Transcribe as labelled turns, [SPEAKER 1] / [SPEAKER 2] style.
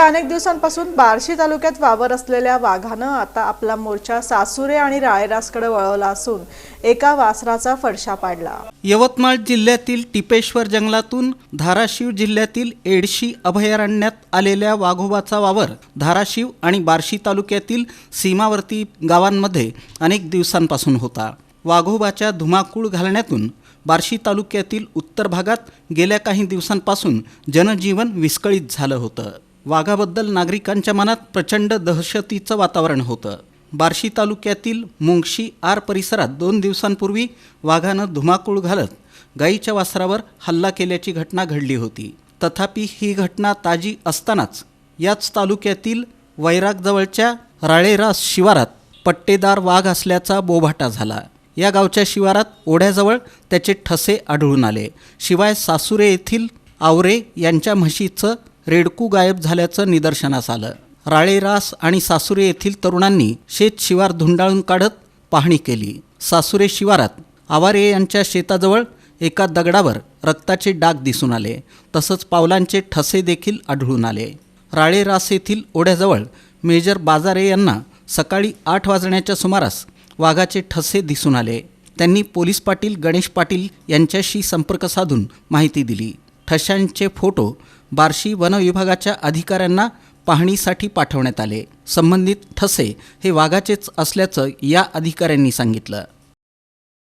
[SPEAKER 1] गेल्या अनेक दिवसांपासून बार्शी तालुक्यात वावर असलेल्या वाघानं आता आपला मोर्चा सासुरे आणि राळेरासकडे वळवला असून एका वासराचा फडशा पाडला.
[SPEAKER 2] यवतमाळ जिल्ह्यातील टिपेश्वर जंगलातून धाराशिव जिल्ह्यातील एडशी अभयारण्यात आलेल्या वाघोबाचा वावर धाराशिव आणि बार्शी तालुक्यातील सीमावर्ती गावांमध्ये अनेक दिवसांपासून होता. वाघोबाच्या धुमाकूळ घालण्यातून बार्शी तालुक्यातील उत्तर भागात गेल्या काही दिवसांपासून जनजीवन विस्कळीत झालं होतं. वाघाबद्दल नागरिकांच्या मनात प्रचंड दहशतीचं वातावरण होतं. बार्शी तालुक्यातील मुंगशी आर परिसरात दोन दिवसांपूर्वी वाघानं धुमाकूळ घालत गायीच्या वासरावर हल्ला केल्याची घटना घडली होती. तथापि ही घटना ताजी असतानाच याच तालुक्यातील वैरागजवळच्या राळेरास शिवारात पट्टेदार वाघ असल्याचा बोभाटा झाला. या गावच्या शिवारात ओढ्याजवळ त्याचे ठसे आढळून आले. शिवाय सासुरे येथील आवरे यांच्या म्हशीचं रेडकू गायब झाल्याचं निदर्शनास आलं. राळेरास आणि सासुरे येथील तरुणांनी शेत शिवार धुंडाळून काढत पाहणी केली. सासुरे शिवारात आवारे यांच्या शेताजवळ एका दगडावर रक्ताचे डाग दिसून आले. तसंच पावलांचे ठसे देखील आढळून आले. राळेरास येथील ओढ्याजवळ मेजर बाजारे यांना सकाळी आठ वाजण्याच्या सुमारास वाघाचे ठसे दिसून आले. त्यांनी पोलीस पाटील गणेश पाटील यांच्याशी संपर्क साधून माहिती दिली. ठशांचे फोटो बार्शी वन विभागाच्या अधिकाऱ्यांना पाहणीसाठी पाठवण्यात आले. संबंधित ठसे हे वाघाचेच असल्याचं या अधिकाऱ्यांनी सांगितलं.